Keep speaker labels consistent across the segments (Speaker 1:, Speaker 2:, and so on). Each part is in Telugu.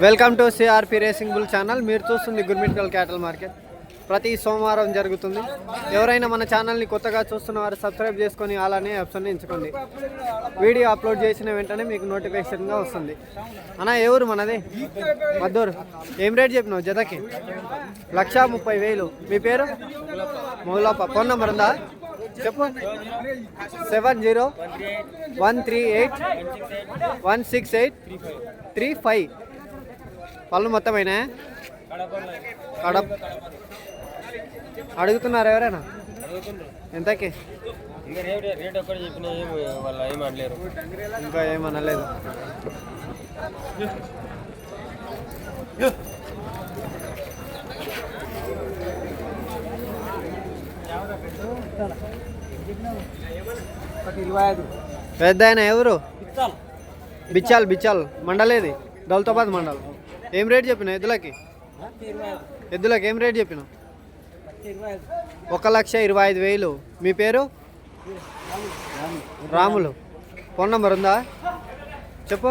Speaker 1: Welcome to CRP racing bull channel. మీరు చూస్తుంది గుర్మిట్కల్ క్యాటల్ మార్కెట్. ప్రతి సోమవారం జరుగుతుంది. ఎవరైనా మన ఛానల్ని కొత్తగా చూస్తున్న వారు సబ్స్క్రైబ్ చేసుకొని అలానే ఆప్షన్ ఎంచుకోండి. వీడియో అప్లోడ్ చేసిన వెంటనే మీకు నోటిఫికేషన్గా వస్తుంది. అన్న ఎవరు మనది? మద్దూరు. ఏం రేట్ చెప్పినావు జతకి? లక్ష ముప్పై వేలు. మీ పేరు? మొగలాప ఫోన్ నెంబర్ ఉందా? చెప్పు. Seven zero one three eight one six eight three five. పళ్ళు మొత్తమైనా కడప. అడుగుతున్నారు ఎవరైనా? ఎంతకి?
Speaker 2: ఇంకా
Speaker 1: ఏమనలేదు పెద్ద ఆయన ఎవరు? బిచ్చాల్. బిచ్చాల్ మండలేది. దౌలతాబాద్ మండల్. ఏం రేట్ చెప్పిన ఎద్దులకి? ఎద్దులకి ఏం రేట్ చెప్పిన ఒక లక్ష ఇరవై ఐదు వేలు. మీ పేరు? రాములు. ఫోన్ నంబర్ ఉందా? చెప్పు.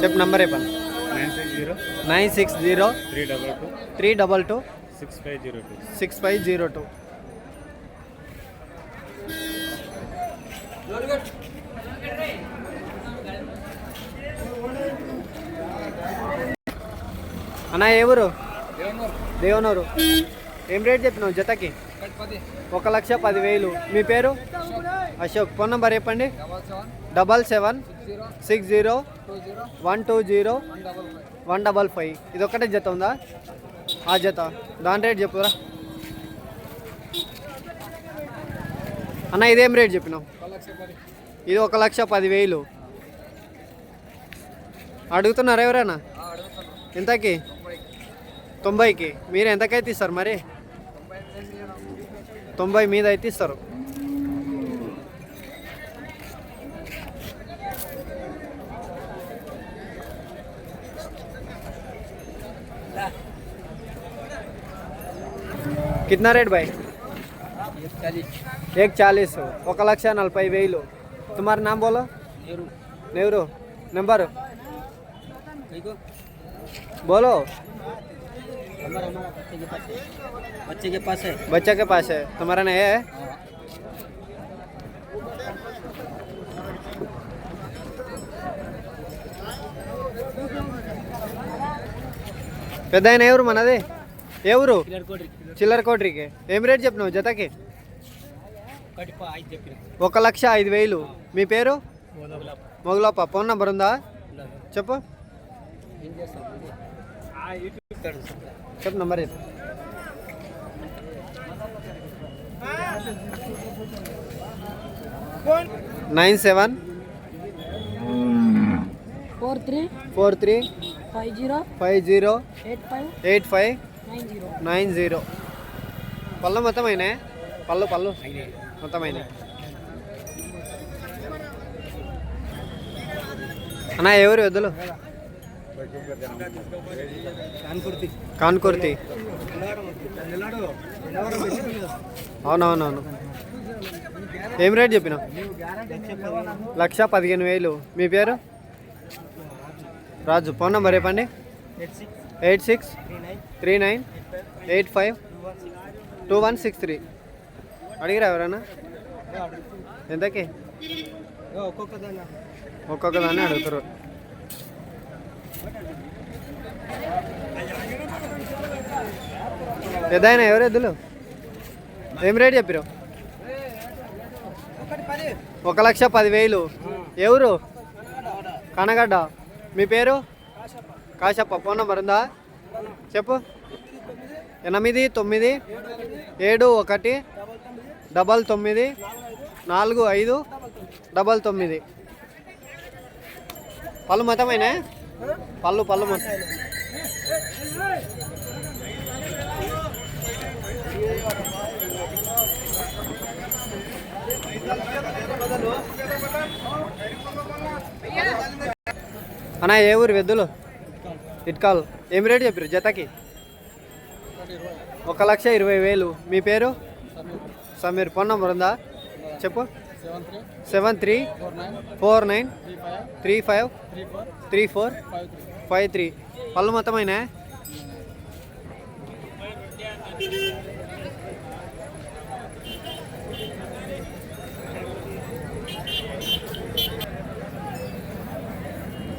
Speaker 1: చెప్పు నంబర్ చెప్పండి
Speaker 2: nine six zero.
Speaker 1: Nine six zero.
Speaker 2: Three double two.
Speaker 1: Three double two.
Speaker 2: Six five zero two.
Speaker 1: Six five zero two. అన్న ఎవరు దేవనూరు. ఏం రేట్ చెప్పినావు జతకి? ఒక లక్ష పదివేలు. మీ పేరు? అశోక్. ఫోన్ నంబర్ చెప్పండి. Double seven. Six zero. One two zero. One double five. ఇది ఒకటే జత ఉందా? ఆ జత. దాని రేట్ చెప్పురా. అన్న ఇదేం రేట్ చెప్పినావు? ఇది ఒక లక్ష పదివేలు. అడుగుతున్నారు ఎవరైనా? ఎంతకి? తొంభైకి. మీరు ఎంతకైతే ఇస్తారు మరి? తొంభై మీద అయితే ఇస్తారు कितना रेट भाई एक चालीस ఒక లక్ష నలభై వేలు तुम्हारा नाम बोलो नेहरू नंबर बोलो
Speaker 2: बच्चे के पास है
Speaker 1: बच्चा के पास है तुम्हारा नहीं है పెద్ద ఆయన ఎవరు మనది ఎవరు చిల్లర కోట్రికి ఏం రేట్ చెప్పినావు జతకి ఒక లక్ష ఐదు వేలు మీ పేరు మొగలప్ప ఫోన్ నంబర్ ఉందా చెప్పు నంబర్ చెప్పు. Nine seven
Speaker 3: four three
Speaker 1: four three
Speaker 3: five zero
Speaker 1: five zero
Speaker 3: eight five
Speaker 1: eight five
Speaker 3: nine zero
Speaker 1: nine zero పళ్ళు మొత్తం అయినాయి పళ్ళు పళ్ళు. మొత్తం అయినాయి అన్న ఎవరు వద్దులు కాన్కుర్తి. అవునవునవును. ఏం రేట్ చెప్పిన లక్ష పదిహేను వేలు. మీ పేరు? రాజు. ఫోన్ నెంబర్ చెప్పండి. Eight six three nine eight five two one six three. అడిగిరా ఎవరన్నా? ఎంతకి? ఒక్కొక్క దాన్ని అడుగుతారు పెద్దాయన ఎవరు ఎద్దులు? ఏం రేట్ చెప్పారు? ఒక లక్ష పదివేలు. ఎవరు కనగడ్డ. మీ పేరు? కాశప్ప. ఫోన్ నంబర్ ఉందా? చెప్పు. ఎనిమిది తొమ్మిది ఏడు ఒకటి డబల్ తొమ్మిది నాలుగు ఐదు డబల్ తొమ్మిది. పలు మతమైనా? పళ్ళు పళ్ళు అన్నా ఏ ఊరు వెద్దులు? ఇట్కాల్. ఏం రేటు చెప్పారు జతకి? ఒక లక్ష ఇరవై వేలు. మీ పేరు? సమీర్. ఫోన్ నంబర్ ఉందా? చెప్పు. Seven three four nine three five three four five three. పళ్ళు మొత్తమైనా?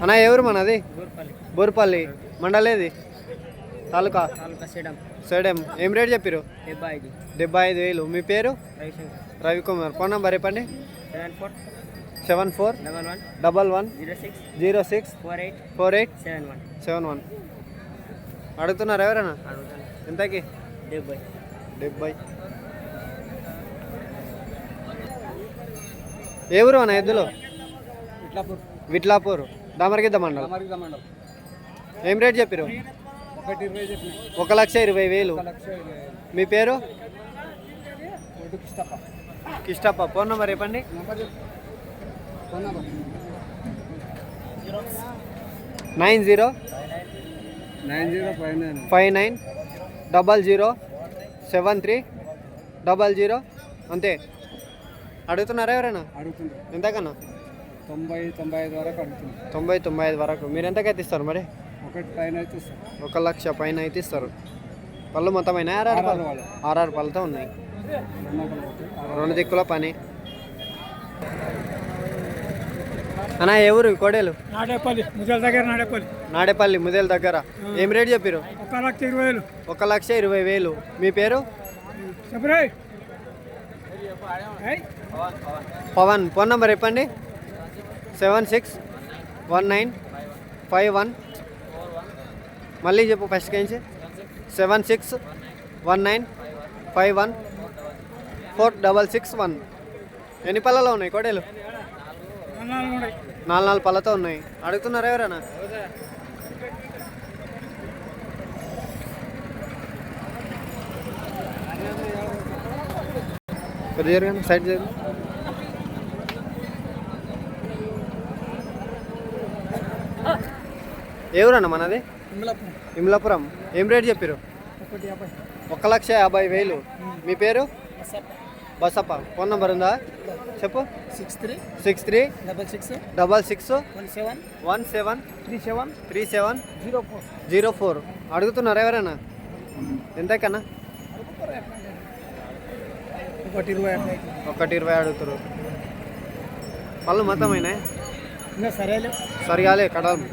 Speaker 1: అన్నా ఎవరు మనది బోర్పల్లి. మండలేది? తాలూకా? సైడెం ఏం రేట్ చెప్పారు
Speaker 2: డెబ్బై ఐదు
Speaker 1: డెబ్బై ఐదు వేలు. మీ పేరు? రవికుమార్. ఫోన్ నంబర్ చెప్పండి.
Speaker 2: Seven four
Speaker 1: seven four
Speaker 2: double one
Speaker 1: double one
Speaker 2: zero six
Speaker 1: zero six
Speaker 2: four eight
Speaker 1: four eight
Speaker 2: seven one.
Speaker 1: Seven one. అడుగుతున్నారు ఎవరైనా ఎంతకి?
Speaker 2: డెబ్బై
Speaker 1: డెబ్బై ఏ ఊరు అన్న ఎద్దులు?
Speaker 2: ఇట్లాపూర్
Speaker 1: విట్లాపూర్. దామరగిద్ద మండలం. ఏం రేట్ చెప్పారు ఒక లక్ష ఇరవై వేలు. మీ పేరు? కిష్టప్ప. ఫోన్ నెంబర్ చెప్పండి. Nine zero
Speaker 2: nine zero five nine.
Speaker 1: Five nine double zero seven three double zero. అంతే. అడుగుతున్నారా ఎవరైనా?
Speaker 2: అడుగుతుంది
Speaker 1: ఎంతకన్నా?
Speaker 2: తొంభై తొంభై ఐదు వరకు అడుగుతుంది
Speaker 1: తొంభై తొంభై ఐదు వరకు. మీరు ఎంతకైతే ఇస్తారు మరి?
Speaker 2: ఒకటి పైన అయితే ఇస్తాం
Speaker 1: ఒక లక్ష పైన అయితే ఇస్తారు. పళ్ళు మొత్తమైన? ఆర్ఆర్ పళ్ళు. ఆర్ఆర్ పళ్ళతో ఉన్నాయి. రెండు దిక్కుల పని. అన్నా ఏ ఊరు? కోడేలు?
Speaker 2: నాడేపల్లి ముజల దగ్గర నాడేపల్లి.
Speaker 1: నాడేపల్లి ముదేల దగ్గర. ఏం రేట్ చెప్పారు
Speaker 2: ఒక లక్ష ఇరవై వేలు.
Speaker 1: ఒక లక్ష ఇరవై వేలు. మీ పేరు? పవన్. ఫోన్ నెంబర్ చెప్పండి. Seven six one nine five one. మళ్ళీ చెప్పు ఫస్ట్ నుంచి seven six one nine five one four double six one. ఎన్ని పళ్ళలో ఉన్నాయి కోడేలు? నాలుగు నాలుగు పళ్ళతో ఉన్నాయి. అడుగుతున్నారా ఎవరైనా? జరగండి సైడ్ జరగండి ఎవరన్నా మనది? ఇమ్లాపురం ఏం రేట్ చెప్పారు ఒక లక్ష యాభై వేలు. మీ పేరు? బసప్ప. ఫోన్ నెంబర్ ఉందా? చెప్పు.
Speaker 2: Six three
Speaker 1: six three
Speaker 2: double six
Speaker 1: double six
Speaker 2: one seven
Speaker 1: one seven
Speaker 2: three seven
Speaker 1: three seven
Speaker 2: zero four.
Speaker 1: Zero four. అడుగుతున్నారా ఎవరైనా? ఎంతకన్నా?
Speaker 2: ఒకటి ఇరవై
Speaker 1: ఒకటి ఇరవై అడుగుతారు పళ్ళు మొత్తమైనా
Speaker 2: సరేలే.
Speaker 1: సరిగాలే కడాలి.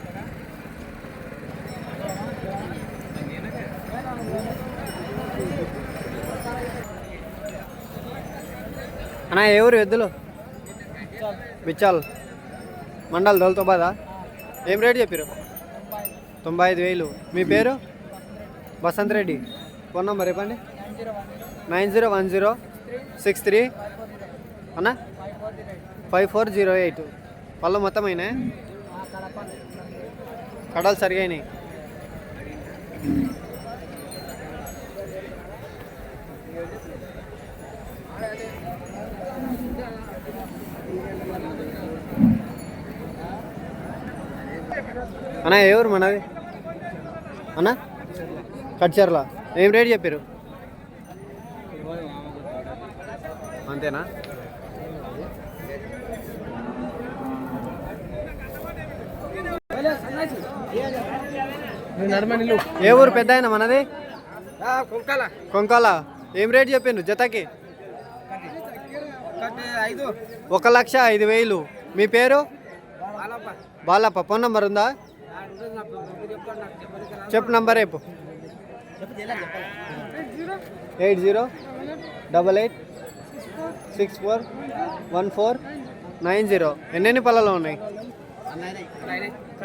Speaker 1: అన్నా ఏ ఊరు ఎద్దులు? బిచ్చాల్ మండల్ దొలతో బాదా ఏం రేటు చెప్పారు తొంభై ఐదు వేలు. మీ పేరు? బసంత్ రెడ్డి. ఫోన్ నెంబర్ చెప్పండి. Nine zero one zero six three. అన్నా? Five four zero eight. పళ్ళు మొత్తమైనా కడలు సరిగైనాయి. అన్న ఎవరు మనది? అన్న కట్చర్ల. ఏం రేట్ చెప్పారు అంతేనా? ఏ ఊరు పెద్ద మనది?
Speaker 2: కొంకాల.
Speaker 1: కొంకాల. ఏం రేట్ చెప్పిండ్రు జతకి? ఒక లక్ష ఐదు వేలు. మీ పేరు?
Speaker 2: బాలప్ప.
Speaker 1: బాలప్ప. ఫోన్ నంబర్ ఉందా? చెప్పు నంబర్ రేపు eight zero. Double eight six four one four nine zero. ఎన్నెన్ని పళ్ళలో ఉన్నాయి?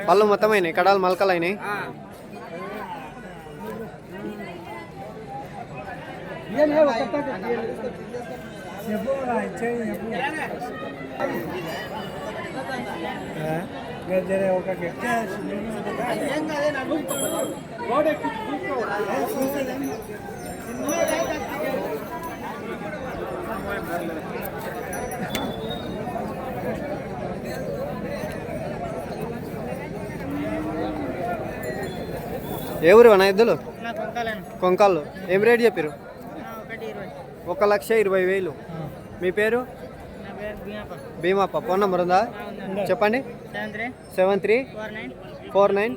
Speaker 1: పళ్ళు మొత్తమైనాయి కడాలు గజరే ఒక ఏ ఊరు అన్న
Speaker 4: ఇద్దరు?
Speaker 1: కొంకాళ్ళు ఏం రేట్ చెప్పారు ఒక లక్ష ఇరవై వేలు. మీ పేరు?
Speaker 4: నా పేరు భీమాప.
Speaker 1: భీమాప్ప ఫోన్ నెంబర్ ఉందా? చెప్పండి. Seven three
Speaker 4: four nine
Speaker 1: four nine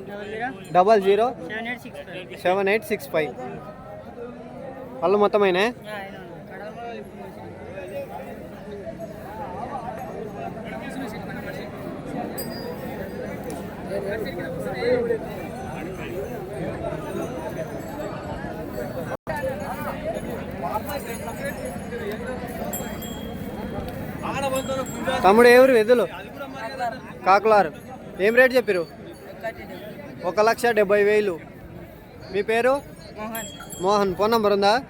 Speaker 4: double zero seven eight
Speaker 1: six five. Seven eight six five. తమ్ముడు ఎవరు ఎద్దులు కాకులారు. ఏం రేట్ చెప్పారు ఒక లక్ష డెబ్బై వేలు. మీ పేరు?
Speaker 4: మోహన్.
Speaker 1: మోహన్. ఫోన్ నంబర్ ఉందా?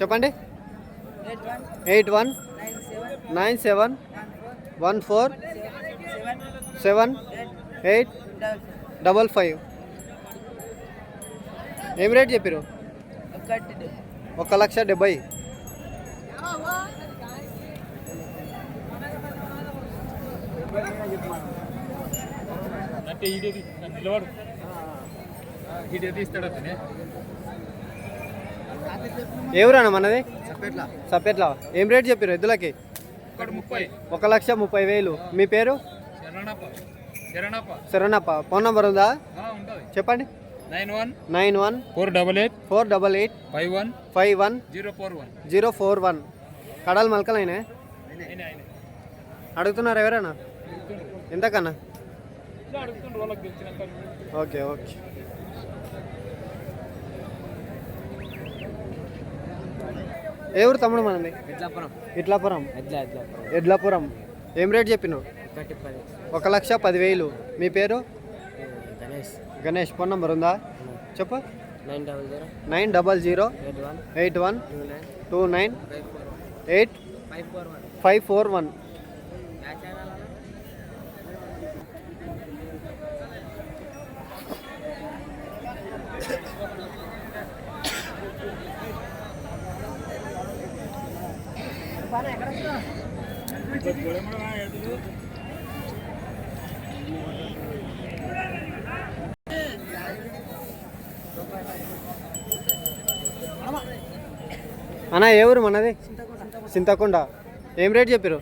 Speaker 1: చెప్పండి. Eight one. Nine
Speaker 4: seven.
Speaker 1: One
Speaker 4: four.
Speaker 1: Seven.
Speaker 4: Eight.
Speaker 1: Double five. ఏం రేట్ చెప్పారు ఒక లక్ష డెబ్బై.
Speaker 2: అంటే ఈడేది నిలవాడు ఈడేది ఇస్తాడు అతనే.
Speaker 1: ఎవరన్నా మనది? సపేట్లా. ఏం రేట్ చెప్పారు ఎద్దులకి? ఒక లక్ష ముప్పై వేలు. మీ పేరు?
Speaker 2: శరణప్ప. శరణప్ప.
Speaker 1: శరణప్ప. ఫోన్ నంబర్ ఉందా? చెప్పండి.
Speaker 2: Nine one
Speaker 1: nine one
Speaker 2: four double eight
Speaker 1: four double eight
Speaker 2: five one
Speaker 1: five one
Speaker 2: zero four one.
Speaker 1: Zero four one. కడాలు మలకలైనా అడుగుతున్నారు ఎవరైనా? ఎంతకన్నా ఓకే ఓకే. ఏ ఊరు తమ్ముడు మనది?
Speaker 4: ఎడ్లాపురం. ఎడ్లాపురం.
Speaker 1: ఎడ్లాపురం. ఏం రేట్ చెప్పినావు? ఒక లక్ష పదివేలు. మీ పేరు?
Speaker 4: గణేష్.
Speaker 1: గణేష్. ఫోన్ నంబర్ ఉందా? చెప్పు. Nine double
Speaker 4: zero. Nine
Speaker 1: double
Speaker 4: zero. Eight one.
Speaker 1: Two nine. Eight.
Speaker 4: Five four one.
Speaker 1: అన్న ఏ ఊరు మనది? చింతకొండ. ఏం రేట్ చెప్పారు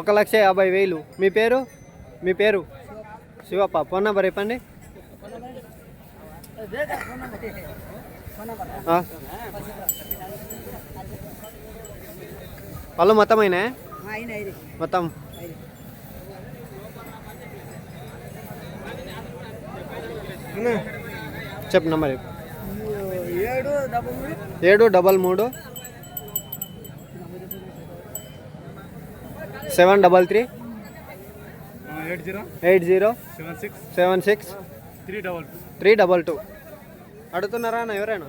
Speaker 1: ఒక లక్ష యాభై వేలు. మీ పేరు? మీ పేరు? శివప్ప. ఫోన్ నెంబర్ చెప్పండి. ఆ. వాళ్ళు మొత్తమైనా మొత్తం. చెప్పు నెంబర్
Speaker 4: ఏడు డబల్ మూడు.
Speaker 1: Seven double three.
Speaker 2: Eight zero.
Speaker 1: Eight zero.
Speaker 2: Seven six.
Speaker 1: Seven six.
Speaker 2: Three double two.
Speaker 1: Three double two. అడుగుతున్నారా అన్న ఎవరైనా?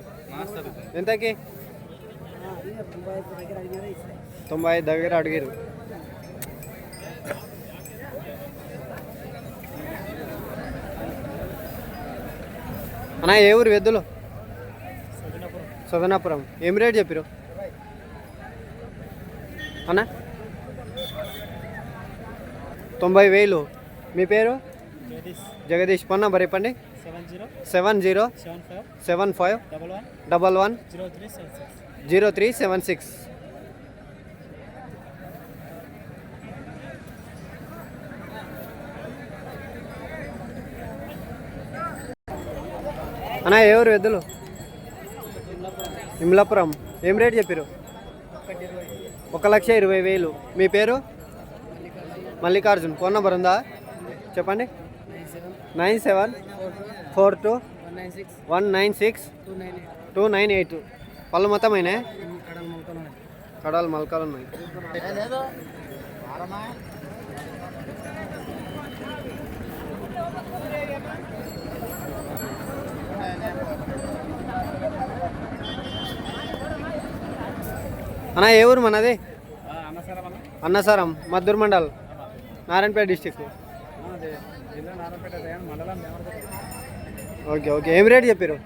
Speaker 1: ఎంతకి? తొంభై ఐదు దగ్గర అడిగారు. అన్న ఏ ఊరు వెద్దులు? సదనాపురం. ఏం రేట్ చెప్పారు? అన్న? తొంభై వేలు. మీ పేరు? జగదీష్. ఫోన్ నంబర్ చెప్పండి. Seven zero.
Speaker 4: Seven five.
Speaker 1: Double one.
Speaker 4: Zero three seven six
Speaker 1: zero three seven six అన్నా ఎవరు ఎద్దులు ఇమ్లాపురం. ఏం రేట్ చెప్పారు ఒక లక్ష ఇరవై వేలు. మీ పేరు? మల్లికార్జున్. ఫోన్ నెంబర్ ఉందా? చెప్పండి.
Speaker 4: Nine
Speaker 1: seven four two
Speaker 4: one nine six
Speaker 1: two nine eight. పళ్ళు
Speaker 4: కడల మొక్కలు
Speaker 1: కడాలు మలకాలు ఉన్నాయి. అన్న ఏ ఊరు మనది?
Speaker 4: అన్నసరం అన్న.
Speaker 1: Annasaram Maddur
Speaker 4: mandal Narayanpet district
Speaker 1: okay okay. ఏం రేట్ చెప్పారు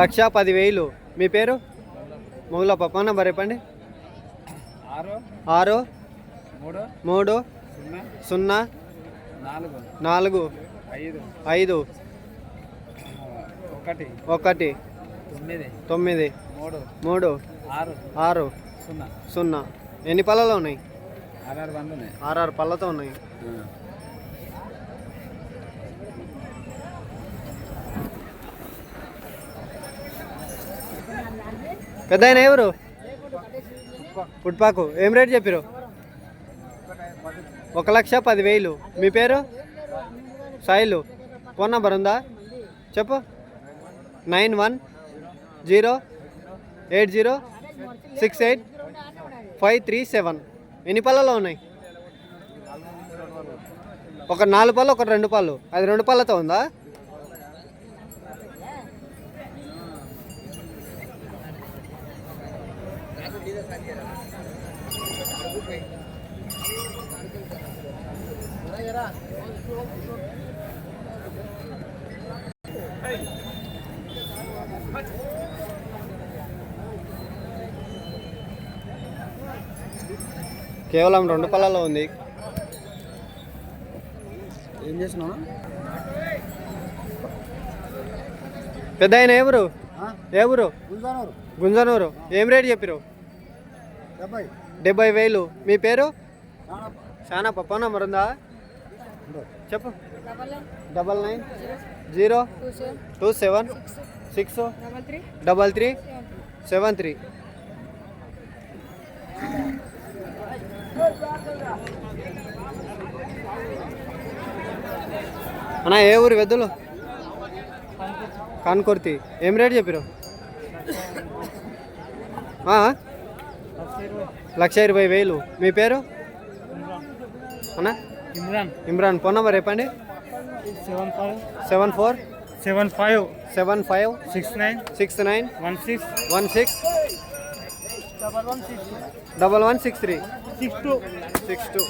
Speaker 1: లక్ష పది వేలు మీ పేరు? మొగుల పప్ప నెంబర్ చెప్పండి.
Speaker 4: ఆరు మూడు సున్నా నాలుగు ఐదు.
Speaker 1: ఐదు.
Speaker 4: ఒకటి.
Speaker 1: ఒకటి.
Speaker 4: తొమ్మిది. మూడు. ఆరు. సున్నా.
Speaker 1: సున్నా. ఎన్ని పళ్ళలో ఉన్నాయి?
Speaker 4: ఆరు బండ్లు ఉన్నాయి.
Speaker 1: ఆరారు పళ్ళతో ఉన్నాయి. పెద్ద ఆయన ఎవరు? పుట్పాకు ఏం రేట్ చెప్పారు ఒక లక్ష పదివేలు. మీ పేరు? సాయిలు ఫోన్ నంబర్ ఉందా? చెప్పు. Nine one zero eight zero six eight five three seven. ఎన్ని పళ్ళలో ఉన్నాయి? ఒక నాలుగు పళ్ళు ఒక రెండు పళ్ళు. అది రెండు పళ్ళతో ఉందా? కేవలం రెండు పళ్ళలో ఉంది.
Speaker 4: ఏం చేసినావు
Speaker 1: పెద్ద ఆయన ఎవరు ఏ ఊరు? గుంజనూరు. ఏం రేట్ చెప్పిరు?
Speaker 4: డెబ్బై.
Speaker 1: డెబ్బై వేలు. మీ పేరు? చాలా ఫోన్ నంబర్ ఉందా? చెప్పు. Double nine. Zero. Two seven. Six. Double three. Seven three. అన్న ఏ ఊరు వెద్దులు కాన్కొర్తి. ఏం రేట్ చెప్పారు? లక్ష ఇరవై వేలు. మీ పేరు? అన్నా?
Speaker 2: ఇమ్రాన్.
Speaker 1: ఇమ్రాన్. ఫోన్ నెంబర్ చెప్పండి.
Speaker 2: Seven five.
Speaker 1: Seven four?
Speaker 2: Seven five.
Speaker 1: Seven five?
Speaker 2: Six nine.
Speaker 1: Six nine?
Speaker 2: One six.
Speaker 1: One six?
Speaker 2: Double one six.
Speaker 1: Double one six three.
Speaker 2: Six two
Speaker 1: six two